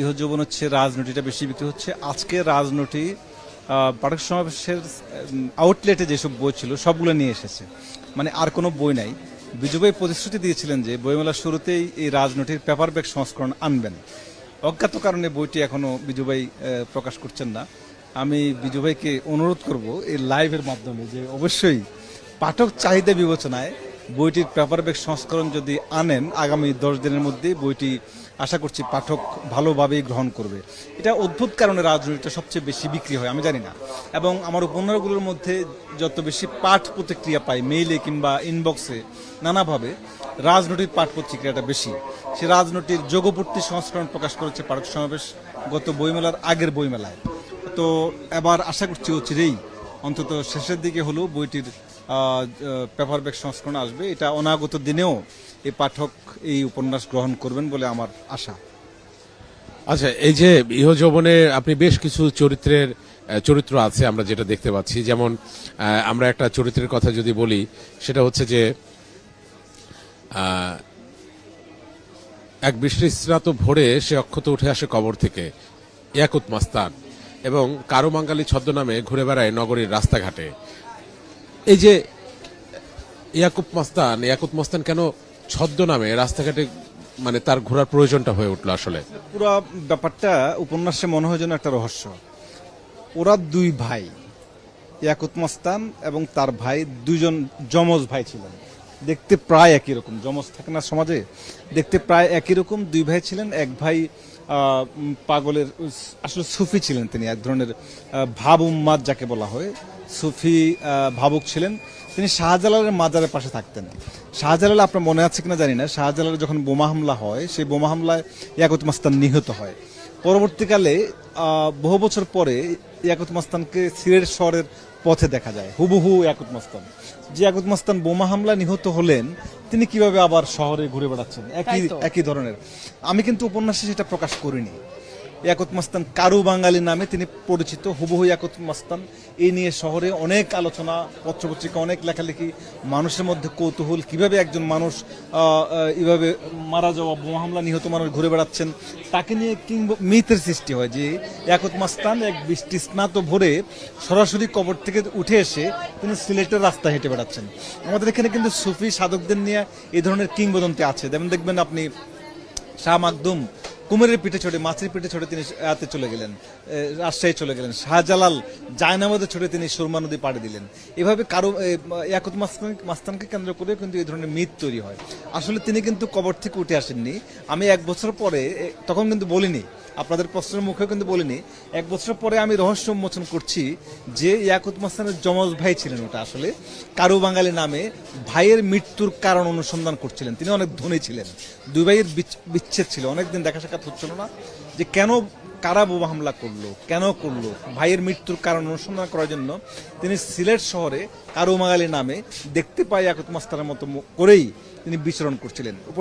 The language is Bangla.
ইহজীবন হচ্ছে রাজনীতিটা বেশি বিক্রি হচ্ছে। আজকে রাজনীতি পাঠক সমাবেশের আউটলেটে যেসব বই ছিল, সবগুলো নিয়ে এসেছে। মানে আর কোনো বই নাই। বিজুভাই প্রতিশ্রুতি দিয়েছিলেন যে, বইমেলার শুরুতেই এই রাজনীতির পেপার ব্যাগ সংস্করণ আনবেন। অজ্ঞাত কারণে বইটি এখনও বিজুভাই প্রকাশ করছেন না। আমি বিজুভাইকে অনুরোধ করব এই লাইভের মাধ্যমে যে, অবশ্যই পাঠক চাহিদা বিবেচনায় বইটির পেপার ব্যাগ সংস্করণ যদি আনেন, আগামী দশ দিনের মধ্যে বইটি আশা করছি পাঠক ভালোভাবেই গ্রহণ করবে। এটা অদ্ভুত কারণে রাজনীতিটা সবচেয়ে বেশি বিক্রি হয়, আমি জানি না। এবং আমার উপন্যাসগুলোর মধ্যে যত বেশি পাঠ প্রতিক্রিয়া পাই মেইলে কিংবা ইনবক্সে নানাভাবে, রাজনৈতিক পাঠ প্রতিক্রিয়াটা বেশি। সে রাজনৈতিক যোগপূর্তি সংস্করণ প্রকাশ করেছে পাঠক সমাবেশ গত বইমেলার আগের বইমেলায়। তো এবার আশা করছি অচিরেই অন্তত শেষের দিকে হলেও বইটির পেপার ব্যাগ সংস্করণ আসবে। এটা অনাগত দিনেও এই পাঠক এই উপন্যাস গ্রহণ করবেন বলে আমার আশা। আচ্ছা এই যে ইহযৌবনে আপনি বেশ কিছু চরিত্রের চরিত্র আছে আমরা যেটা দেখতে পাচ্ছি। যেমন আমরা একটা চরিত্রের কথা যদি বলি, সেটা হচ্ছে যে এক বৃষ্টিস্নাত ভোরে সে অক্ষত উঠে আসে কবর থেকে, ইয়াকুত মাস্তান। এবং কারও বাঙ্গালি ছদ্মনামে ঘুরে বেড়ায় নগরীর রাস্তাঘাটে। এই যে ইয়াকুব মাস্তান ইয়াকুত মাস্তান কেন ছদ্মনামে রাস্তাঘাটে মানে তার ঘোরার প্রয়োজনটা হয়ে উঠল আসলে? পুরো ব্যাপারটা উপন্যাসে মনে হয় যেন একটা রহস্য। ওরা দুই ভাই ইয়াকুত মস্তান এবং তার ভাই, দুজন যমজ ভাই ছিলেন। দেখতে প্রায় একই রকম। যমজ থাকে না সমাজে? দেখতে প্রায় একই রকম। দুই ভাই ছিলেন, এক ভাই পাগলের, আসলে সুফি ছিলেন তিনি, এক ধরনের ভাব উম্মাদ যাকে বলা হয়। সুফি ভাবুক ছিলেন। তিনি শাহজালালের মাজারের পাশে থাকতেন। শাহজালাল আপনার মনে আছে কিনা জানি না। শাহজালালের যখন বোমা হামলা হয়, সেই বোমা হামলায় ইয়াকুত মাস্তান নিহত হয়। পরবর্তীকালে আহ, বহু বছর পরে ইয়াকুত সিরের শহরের পথে দেখা যায় হুবহু ইয়াকুত মাস্তান। যে ইয়াকুত মাস্তান বোমা হামলা নিহত হলেন তিনি কীভাবে আবার শহরে ঘুরে বেড়াচ্ছেন? একই একই ধরনের। আমি কিন্তু উপন্যাসে সেটা প্রকাশ করিনি। ইয়াকুত মাস্তান কারু বাঙালি নামে তিনি পরিচিত, হুবহু ইয়াকুত মাস্তান। এই নিয়ে শহরে অনেক আলোচনা, পত্রপত্রিকা, অনেক লেখালেখি, মানুষের মধ্যে কৌতূহল, কীভাবে একজন মানুষ এভাবে মারা যাওয়া, বোমা হামলা, নিহত মানুষ ঘুরে বেড়াচ্ছেন, তাকে নিয়ে কিংব মিথের সৃষ্টি হয় যে ইয়াকুত মাস্তান এক বৃষ্টি স্নাত ভোরে সরাসরি কবর থেকে উঠে এসে তিনি সিলেটের রাস্তা হেঁটে বেড়াচ্ছেন। আমাদের এখানে কিন্তু সুফি সাধকদের নিয়ে এই ধরনের কিংবদন্তি আছে। যেমন দেখবেন আপনি শাহ মাকদুম কুমিরের পিঠে চড়ে মাছের পিঠে চড়ে তিনি এতে চলে গেলেন রাজশাহী চলে গেলেন। শাহজালাল জায়নামাদে চড়ে তিনি সুরমা নদী পাড়ি দিলেন। এভাবে কারও এ, ইয়াকুত মাস্তান মাস্তানকে কেন্দ্র করে কিন্তু এই ধরনের মিথ তৈরি হয়। আসলে তিনি কিন্তু কবর থেকে উঠে আসেননি। আমি এক বছর পরে তখন কিন্তু বলিনি আপনাদের প্রশ্নের মুখেও কিন্তু বলিনি। এক বছর পরে আমি রহস্য উন্মোচন করছি যে ইয়াকুত মাস্তানের যমজ ভাই ছিলেন ওটা আসলে। কারু বাঙালি নামে ভাইয়ের মৃত্যুর কারণ অনুসন্ধান করছিলেন। তিনি অনেক ধনী ছিলেন। দুই ভাইয়ের বিচ্ছেদ ছিল। অনেকদিন দেখা সাক্ষাৎ হচ্ছিল না, যে কেন কারা বোমা হামলা করল, কেন করল, ভাইয়ের মৃত্যুর কারণ অনুসন্ধান করার জন্য তিনি সিলেট শহরে কারুমাগালি নামে দেখতে পাই ইয়াকুত মাস্তারের মতো করেই তিনি বিচরণ করছিলেন।